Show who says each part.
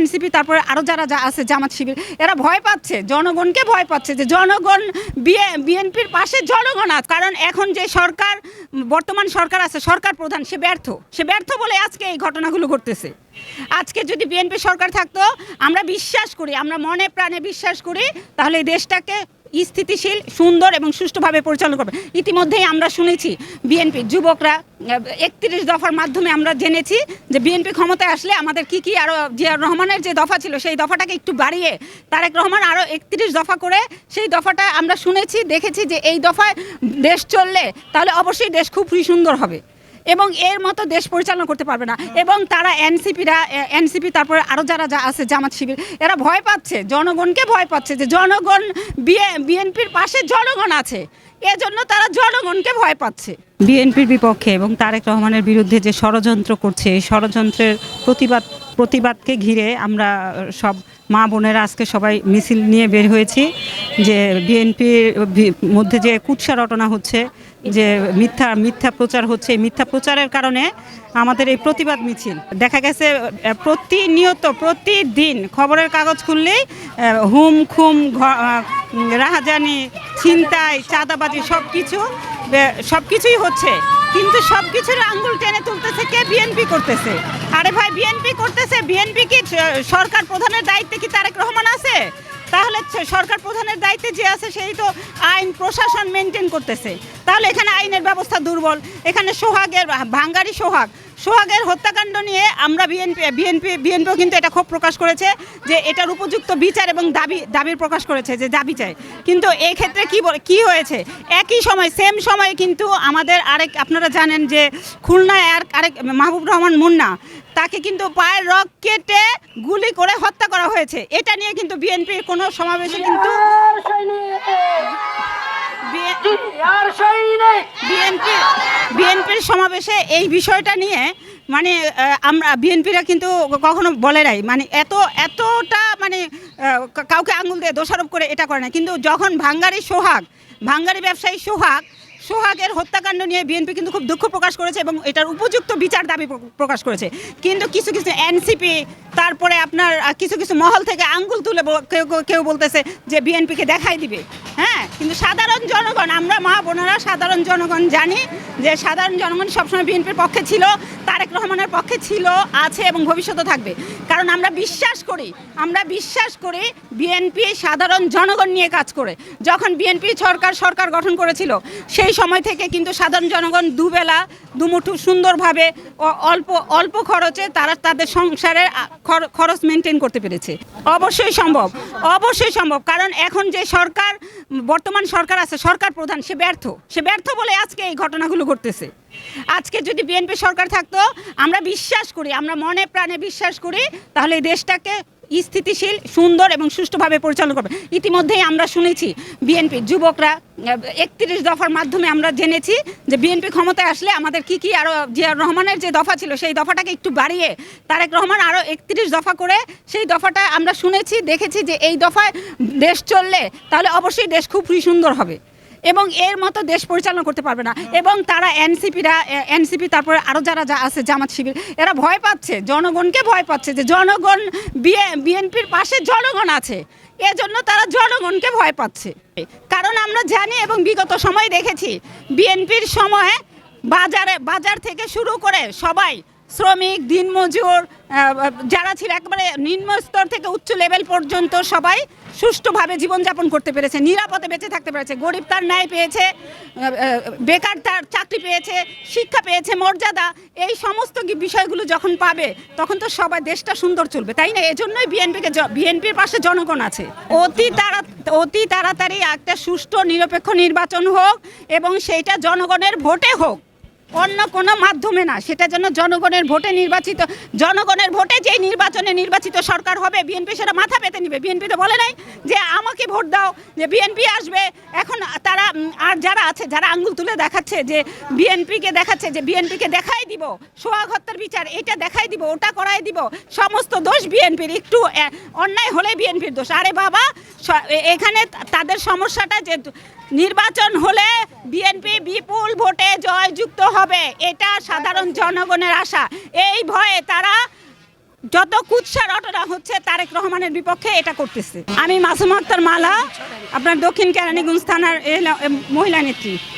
Speaker 1: NCP, তারপরে আরও যারা যা আছে, জামাত শিবির, এরা ভয় পাচ্ছে, জনগণকে ভয় পাচ্ছে যে জনগণ বিএনপির পাশে জনগণ আছে। কারণ এখন যে সরকার, বর্তমান সরকার আছে, সরকার প্রধান, সে ব্যর্থ। সে ব্যর্থ বলে আজকে এই ঘটনাগুলো ঘটতেছে। আজকে যদি বিএনপি সরকার থাকতো, আমরা বিশ্বাস করি, আমরা মনে প্রাণে বিশ্বাস করি, তাহলে এই দেশটাকে স্থিতিশীল, সুন্দর এবং সুষ্ঠুভাবে পরিচালনা করবে। ইতিমধ্যেই আমরা শুনেছি বিএনপি যুবকরা একত্রিশ দফার মাধ্যমে আমরা জেনেছি যে বিএনপি ক্ষমতায় আসলে আমাদের কি কি আরও জিয়াউর রহমানের যে দফা ছিল, সেই দফাটাকে একটু বাড়িয়ে তারেক রহমান আরও একত্রিশ দফা করে সেই দফাটা আমরা শুনেছি, দেখেছি যে এই দফায় দেশ চললে তাহলে অবশ্যই দেশ খুব সুন্দর হবে। এবং এর মতো দেশ পরিচালনা করতে পারবে না। এবং তারা এনসিপিরা এনসিপি তারপরে আরও যারা যা আছে জামাত শিবির এরা ভয় পাচ্ছে। জনগণকে ভয় পাচ্ছে যে জনগণ বিএনপির পাশে জনগণ আছে। এজন্য তারা জনগণকে ভয় পাচ্ছে। বিএনপির বিপক্ষে এবং তারেক রহমানের বিরুদ্ধে যে ষড়যন্ত্র করছে এই ষড়যন্ত্রের প্রতিবাদ প্রতিবাদকে ঘিরে আমরা সব মা বোনেরা আজকে সবাই মিছিল নিয়ে বের হয়েছি যে বিএনপির মধ্যে যে কুৎসা রটনা হচ্ছে, যে মিথ্যা মিথ্যা প্রচার হচ্ছে, এই মিথ্যা প্রচারের কারণে আমাদের এই প্রতিবাদ মিছিল। দেখা গেছে প্রতিনিয়ত, প্রতিদিন খবরের কাগজ খুললেই হুম, খুম রাহাজানি, ছিনতাই, চাঁদাবাজি সব কিছু সব কিছুই হচ্ছে। কিন্তু সব কিছুর আঙ্গুল টেনে তুলতেছে কে বিএনপি করতেছে? আরে ভাই বিএনপি করতেছে। বিএনপি কি সরকার প্রধানের দায়িত্বে কি তারেক রহমান আছে? তাহলে সরকার প্রধানের দায়িত্বে যে আছে, সেই তো আইন, প্রশাসন মেনটেন করতেছে। তাহলে এখানে আইনের ব্যবস্থা দুর্বল। এখানে সোহাগের, ভাঙ্গারি সোহাগ। সোহাগের হত্যাকাণ্ড নিয়ে আমরা বিএনপি বিএনপি বিএনপিও কিন্তু এটা ক্ষোভ প্রকাশ করেছে যে এটার উপযুক্ত বিচার এবং দাবি দাবির প্রকাশ করেছে যে দাবি চায় কিন্তু এই ক্ষেত্রে কি কি হয়েছে? একই সময় সেম সময়ে কিন্তু আমাদের আরেক আপনারা জানেন যে খুলনায় আর আরেক মাহবুব রহমান মুন্না তাকে কিন্তু পায়ের রক কেটে গুলি করে হত্যা করা হয়েছে। এটা নিয়ে কিন্তু বিএনপির কোনো সমাবেশে কিন্তু বিএনপি, বিএনপির সমাবেশে এই বিষয়টা নিয়ে মানে আমরা, বিএনপিরা কিন্তু কখনো বলে নাই। মানে এত, এতটা মানে কাউকে আঙুল দিয়ে দোষারোপ করে এটা করে না কিন্তু যখন ভাঙ্গারি সোহাগ, ভাঙ্গারি ব্যবসায়ী সোহাগ, সোহাগের হত্যাকাণ্ড নিয়ে বিএনপি কিন্তু খুব দুঃখ প্রকাশ করেছে এবং এটার উপযুক্ত বিচার দাবি প্রকাশ করেছে। কিন্তু কিছু কিছু এনসিপি তারপরে আপনার কিছু কিছু মহল থেকে আঙ্গুল তুলে কেউ, কেউ- বলতেছে যে বিএনপিকে দেখাই দিবে। হ্যাঁ কিন্তু সাধারণ জনগণ, আমরা মা বোনেরা সাধারণ জনগণ জানি যে সাধারণ জনগণ সবসময় বিএনপির পক্ষে ছিল, তারেক রহমানের পক্ষে ছিল, আছে এবং ভবিষ্যতে থাকবে। কারণ আমরা বিশ্বাস করি, আমরা বিশ্বাস করি বিএনপি সাধারণ জনগণ নিয়ে কাজ করে। যখন বিএনপি সরকার সরকার গঠন করেছিল, সেই সময় থেকে কিন্তু সাধারণ জনগণ দুবেলা, দুমুঠু সুন্দরভাবে অল্প অল্প খরচে তারা তাদের সংসারের খরচ মেনটেন করতে পেরেছে। অবশ্যই সম্ভব অবশ্যই সম্ভব। কারণ এখন যে সরকার, বর্তমান সরকার আছে, সরকার প্রধান, সে ব্যর্থ। সে ব্যর্থ বলে আজকে এই ঘটনাগুলো ঘটতেছে। আজকে যদি বিএনপি সরকার থাকতো, আমরা বিশ্বাস করি, আমরা মনে প্রাণে বিশ্বাস করি, তাহলে দেশটাকে স্থিতিশীল, সুন্দর এবং সুষ্ঠুভাবে পরিচালনা করবে। ইতিমধ্যেই আমরা শুনেছি বিএনপি যুবকরা একত্রিশ দফার মাধ্যমে আমরা জেনেছি যে বিএনপি ক্ষমতায় আসলে আমাদের কি কি আরও জিয়াউর রহমানের যে দফা ছিল, সেই দফাটাকে একটু বাড়িয়ে তারেক রহমান আরও একত্রিশ দফা করে সেই দফাটা আমরা শুনেছি, দেখেছি যে এই দফায় দেশ চললে তাহলে অবশ্যই দেশ খুব সুন্দর হবে। এবং এর মতো দেশ পরিচালনা করতে পারবে না। এবং তারা এনসিপিরা এনসিপি তারপরে আরও যারা যা আছে জামাত শিবির এরা ভয় পাচ্ছে। জনগণকে ভয় পাচ্ছে যে জনগণ বিএনপির পাশে জনগণ আছে। এজন্য তারা জনগণকে ভয় পাচ্ছে। কারণ আমরা জানি এবং বিগত সময় দেখেছি বিএনপির সময়ে বাজারে বাজার থেকে শুরু করে সবাই শ্রমিক দিনমজুর যারা ছিল একবারে নিম্ন স্তর থেকে উচ্চ লেভেল পর্যন্ত সবাই সুষ্ঠুভাবে জীবনযাপন করতে পেরেছে, নিরাপদে বেঁচে থাকতে পেরেছে। গরিব তার ন্যায় পেয়েছে বেকার তার চাকরি পেয়েছে, শিক্ষা পেয়েছে, মর্যাদা, এই সমস্ত বিষয়গুলো যখন পাবে, তখন তো সবাই দেশটা সুন্দর চলবে, তাই না? এজন্যই বিএনপিকে বিএনপির পাশে জনগণ আছে। অতি তাড়া অতি তাড়াতাড়ি একটা সুষ্ঠু, নিরপেক্ষ নির্বাচন হোক এবং সেইটা জনগণের ভোটে হোক। অন্য কোনো মাধ্যমে না, সেটা যেন জনগণের ভোটে নির্বাচিত, জনগণের ভোটে যেই নির্বাচনে নির্বাচিত সরকার হবে বিএনপি সেটা মাথা পেতে নিবে। বিএনপি তো বলে নাই যে আমাকে ভোট দাও, যে বিএনপি আসবে। এখন তারা আর যারা আছে, যারা আঙ্গুল তুলে দেখাচ্ছে যে বিএনপিকে দেখাচ্ছে, যে বিএনপিকে দেখাই দিব, সোহাগ হত্যার বিচার, এটা দেখাই দিব, ওটা করাই দিব, সমস্ত দোষ বিএনপির একটু অন্যায় হলে বিএনপির দোষ। আরে বাবা এখানে তাদের সমস্যাটা যে, নির্বাচন হলে বিএনপি বিপুল ভোটে জয়যুক্ত হবে। এটা সাধারণ জনগণের আশা। এই ভয়ে তারা যত কুৎসা রটনা হচ্ছে, তারেক রহমানের বিপক্ষে এটা করতেছে। আমি মাসুম আক্তার মালা, আপনার দক্ষিণ কেরানীগঞ্জ থানার মহিলা নেত্রী।